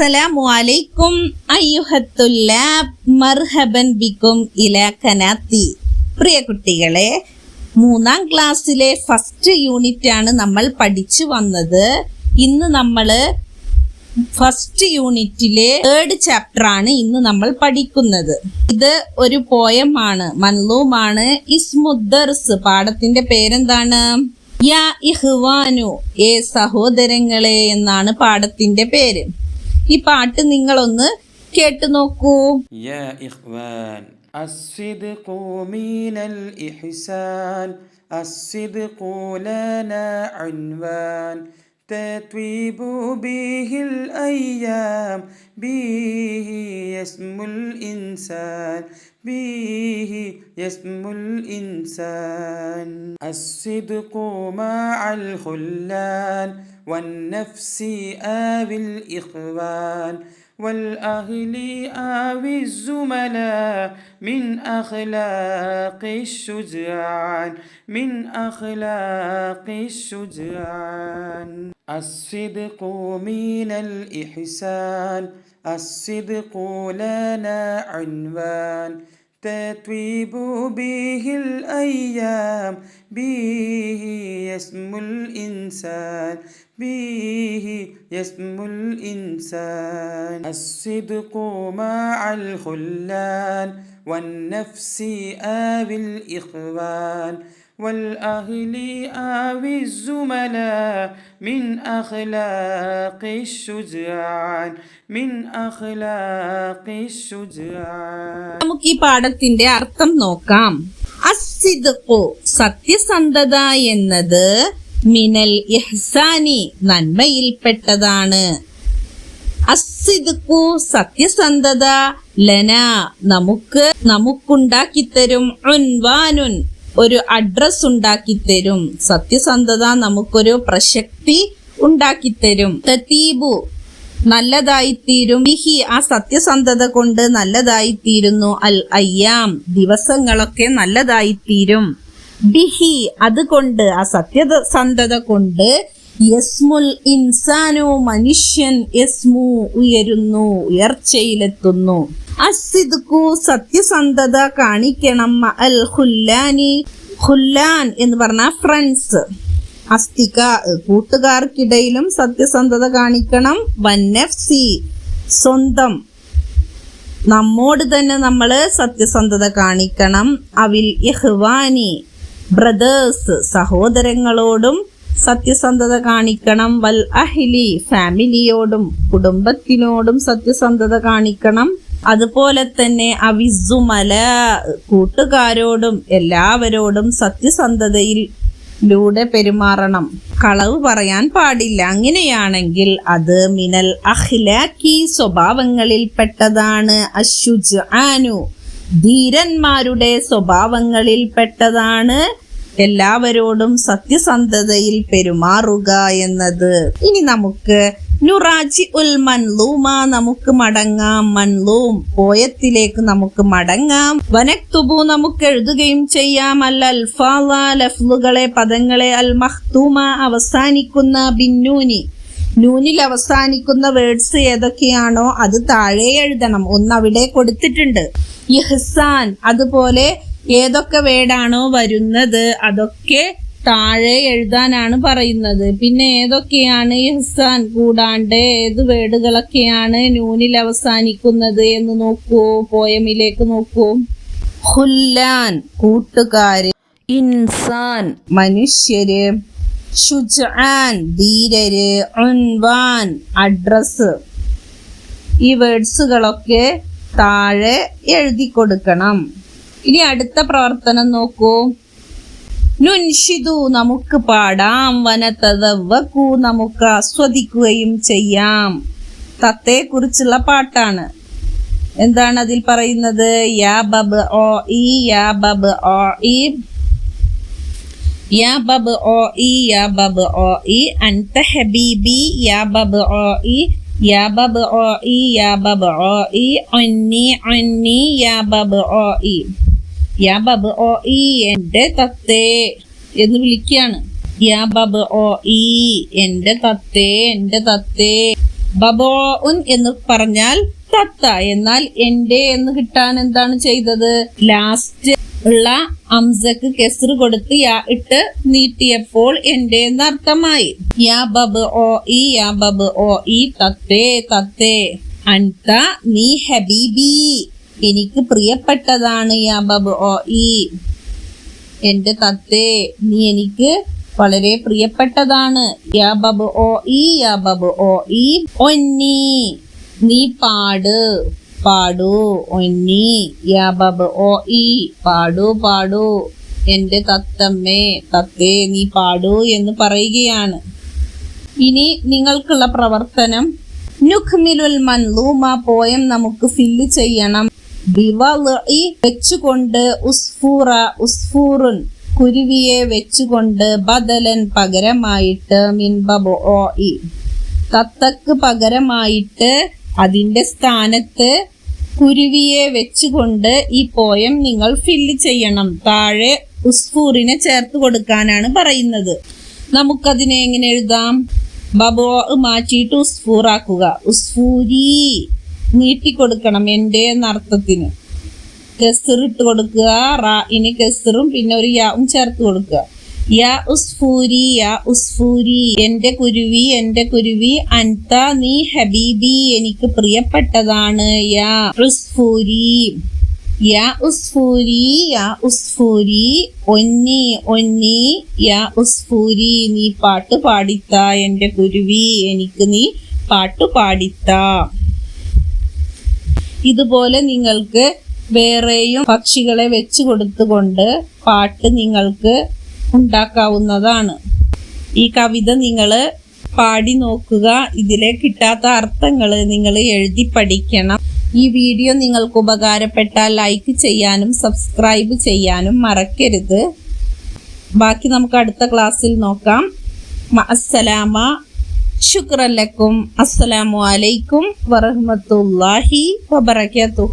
അസ്സലാമു അലൈക്കും മർഹബൻ ബിക്കും ഇല കനാത്തി. പ്രിയ കുട്ടികളെ മൂന്നാം ക്ലാസ്സിലെ ഫസ്റ്റ് യൂണിറ്റ് ആണ് നമ്മൾ പഠിച്ചു വന്നത്. ഇന്ന് നമ്മൾ ഫസ്റ്റ് യൂണിറ്റിലെ തേർഡ് ചാപ്റ്റർ ആണ് ഇന്ന് നമ്മൾ പഠിക്കുന്നത്. ഇത് ഒരു പോയം ആണ് മൻലൂമാണ് ഇസ്മുദ്ദർസ് പാഠത്തിന്റെ പേരെന്താണ്? യാ ഇഹ്വാനു ഏ സഹോദരങ്ങളെ എന്നാണ് പാഠത്തിന്റെ പേര്. ഈ പാട്ട് നിങ്ങളൊന്ന് കേട്ടു നോക്കൂ يا إخوان الصدق من الإحسان الصدق لنا عنوان تطيب به الأيام. به يسمو الإنسان. به يسمو الإنسان. الصدق مع الخلان. والنفس آوي الإخوان. والأهل آوي الزملاء من أخلاق الشجعان. من أخلاق الشجعان. الصدق من الإحسان الصدق لنا عنوان. تطيب به الأيام به يسمو الإنسان به يسمو الإنسان. الصدق مع الخلان والنفس آوي الإخوان. والأهل آوي الزملاء من أخلاق الشجعان من أخلاق الشجعان നമുക്ക് ഈ പാഠത്തിന്റെ അർത്ഥം നോക്കാം അസിദ്ഖു സത്യസന്ധത എന്നത് മിനൽ ഇഹ്സാനി നന്മയിൽപ്പെട്ടതാണ് അസിദ്ഖു സത്യസന്ധത ലന നമുക്ക് നമുക്കുണ്ടാക്കിത്തരും ഉൻവാനുൻ ഒരു അഡ്രസ് ഉണ്ടാക്കി തരും സത്യസന്ധത നമുക്കൊരു പ്രശക്തി ഉണ്ടാക്കി ഉണ്ടാക്കിത്തരും നല്ലതായി തീരും ബിഹി ആ സത്യസന്ധത കൊണ്ട് നല്ലതായി തീരുന്നു അൽ അയ്യാം ദിവസങ്ങളൊക്കെ നല്ലതായി തീരും ബിഹി അതുകൊണ്ട് ആ സത്യസന്ധത കൊണ്ട് യസ്മുൽ ഇൻസാനു മനുഷ്യൻ യസ്മു ഉയരുന്നു ഉയർച്ചയിലെത്തുന്നു. അസിദ്കു സത്യസന്ധത കാണിക്കണം. അൽ ഖുല്ലാനി. ഖുല്ലാൻ എന്ന് പറഞ്ഞ ഫ്രണ്ട്സ് അസ്തിക കൂട്ടുകാർക്കിടയിലും സത്യസന്ധത കാണിക്കണം. വന്നഫ്സി സ്വന്തം. നമ്മോട് തന്നെ നമ്മൾ സത്യസന്ധത കാണിക്കണം. അവിൽ ഇഹ്വാനി ബ്രദേഴ്സ് സഹോദരങ്ങളോടും സത്യസന്ധത കാണിക്കണം. വൽ അഹിലി ഫാമിലിയോടും കുടുംബത്തിനോടും സത്യസന്ധത കാണിക്കണം. അതുപോലെ തന്നെ അവിസുമല കൂട്ടുകാരോടും എല്ലാവരോടും സത്യസന്ധതയിൽ ലൂടെ പെരുമാറണം. കളവ് പറയാൻ പാടില്ല. അങ്ങനെയാണെങ്കിൽ അത് മിനൽ അഖ്ലാഖി സ്വഭാവങ്ങളിൽ പെട്ടതാണ് അശുജ് ആനു ധീരന്മാരുടെ സ്വഭാവങ്ങളിൽ പെട്ടതാണ് എല്ലാവരോടും സത്യസന്ധതയിൽ പെരുമാറുക എന്നത്. ഇനി നമുക്ക് നുറാജി ഉൽ മൻലൂമ നമുക്ക് മടങ്ങാം. മൻലൂം പോയത്തിലേക്ക് നമുക്ക് മടങ്ങാം. വനക്തുബു നമുക്ക് എഴുതുകയും ചെയ്യാം. അൽ അൽഫാല ലഫ്ലുകളെ പദങ്ങളെ അൽ മഖ്തൂമ അവസാനിക്കുന്ന ബിന്നൂനി. നൂനിൽ അവസാനിക്കുന്ന വേർഡ്സ് ഏതൊക്കെയാണോ അത് താഴെ എഴുതണം. ഒന്ന് അവിടെ കൊടുത്തിട്ടുണ്ട്. ഇഹ്സാൻ അതുപോലെ ഏതൊക്കെ വേർഡാണോ വരുന്നത് അതൊക്കെ താഴെ എഴുതാനാണ് പറയുന്നത്. പിന്നെ ഏതൊക്കെയാണ് ഇഹ്സാൻ കൂടാണ്ട്? ഏത് വേർഡുകളൊക്കെയാണ് നൂനിൽ അവസാനിക്കുന്നത് എന്ന് നോക്കൂ പോയമിലേക്ക് നോക്കൂ. ഹുല്ലാൻ കൂട്ടുകാര് ഇൻസാൻ മനുഷ്യര് ഷുജാൻ ധീരര് ഉൻവാൻ അഡ്രസ്. ഈ വേർഡ്സുകളൊക്കെ താഴെ എഴുതി കൊടുക്കണം ഇനി അടുത്ത പ്രവർത്തനം നോക്കൂ. നുൻഷിതു നമുക്ക് പാടാം വനതവക്കു നമുക്ക് ആസ്വദിക്കുകയും ചെയ്യാം. തത്തെ കുറിച്ചുള്ള പാട്ടാണ്. എന്താണ് അതിൽ പറയുന്നത്? യാ ബബ് ഓ ഈ യാ ബബ് ഓ ഈ. യാ ബബ് ഓ ഈ യാ ബബ് ഓ ഈ. അൻത ഹബീബി യാ ബബ് ഓ ഈ. യാ ബബ് ഓ ഈ യാ ബബ് ഓ ഈ. ഒന്നി ഒന്നി യാ ബബ് ഓ ഈ. യാ ബബ് ഓ ഈ എന്റെ തത്തേ എന്ന് വിളിക്കുകയാണ് യാ ബബ് ഓ ഈ എന്റെ തത്തേ എന്റെ തത്തേ. ബബോ ഉൻ എന്ന് പറഞ്ഞാൽ തത്ത. എന്നാൽ എന്റെ എന്ന് കിട്ടാൻ എന്താണ് ചെയ്തത്? ലാസ്റ്റ് ഉള്ള അംസക്ക് കെസർ കൊടുത്ത് യാ ഇട്ട് നീട്ടിയപ്പോൾ എന്റെ എന്നർത്ഥമായി യാ ബബ് ഓ ഈ യാ ബബ് ഓ ഈ തത്തേ തത്തേ. അൻത നീ ഹബീബി. എനിക്ക് പ്രിയപ്പെട്ടതാണ് യാ ബബ് ഈ തത്തേ നീ എനിക്ക് വളരെ പ്രിയപ്പെട്ടതാണ്. ഓ ഈ ഓ ഈ ഒന്നി നീ പാട് പാടൂ ഒന്നി യാ ബബ് ഓ ഈ പാടൂ പാടൂ. തത്തമ്മേ തത്തേ നീ പാടൂ എന്ന് പറയുകയാണ്. ഇനി നിങ്ങൾക്കുള്ള പ്രവർത്തനം. നുഖ്മിലുൽ മൻലൂമ പോയം നമുക്ക് ഫില്ല് ചെയ്യണം. വെച്ചുകൊണ്ട് ഉസ്ഫൂറ ഉസ്ഫൂറുൻ കുരുവിയെ വെച്ചുകൊണ്ട് ബദലൻ പകരമായിട്ട് മിൻബബോ ഇ തത്തക്ക് പകരമായിട്ട് അതിന്റെ സ്ഥാനത്ത് കുരുവിയെ വെച്ചുകൊണ്ട് ഈ പോയം നിങ്ങൾ ഫില്ല് ചെയ്യണം. താഴെ ഉസ്ഫൂറിനെ ചേർത്ത് കൊടുക്കാനാണ് പറയുന്നത്. നമുക്കതിനെ എങ്ങനെ എഴുതാം? ബബോ മാറ്റിയിട്ട് ഉസ്ഫൂറാക്കുക. ഉസ്ഫൂരി. നീട്ടിക്കൊടുക്കണം എന്റെ എന്നർത്ഥത്തിന്. കെസർ ഇട്ട് കൊടുക്കുക ഇനി കെസറും പിന്നെ ഒരു യാവും ചേർത്ത് കൊടുക്കുക. യാ ഉസ്ഫൂരി യാ ഉസ്ഫൂരി എന്റെ കുരുവി എന്റെ കുരുവി അൻത നീ ഹബീബി എനിക്ക് പ്രിയപ്പെട്ടതാണ്. യാ ഉസ്ഫൂരി യാ ഉസ്ഫൂരി യാ ഉസ്ഫൂരി ഒന്നി ഒന്നി യാ ഉസ്ഫൂരി നീ പാട്ട് പാടിത്ത എന്റെ കുരുവി എനിക്ക് നീ പാട്ട് പാടിത്ത. ഇതുപോലെ നിങ്ങൾക്ക് വേറെയും പക്ഷികളെ വെച്ച് കൊടുത്തുകൊണ്ട് പാട്ട് നിങ്ങൾക്ക് ഉണ്ടാക്കാവുന്നതാണ്. ഈ കവിത നിങ്ങൾ പാടി നോക്കുക. ഇതിലെ കിട്ടാത്ത അർത്ഥങ്ങൾ നിങ്ങൾ എഴുതി പഠിക്കണം. ഈ വീഡിയോ നിങ്ങൾക്ക് ഉപകാരപ്പെട്ടാൽ ലൈക്ക് ചെയ്യാനും സബ്സ്ക്രൈബ് ചെയ്യാനും മറക്കരുത്. ബാക്കി നമുക്ക് അടുത്ത ക്ലാസ്സിൽ നോക്കാം. അസ്സലാമ ശുക്രല്ലക്കും അസ്സലാമു അലൈക്കും വറഹ്മത്തുള്ളാഹി വബറകാതുഹു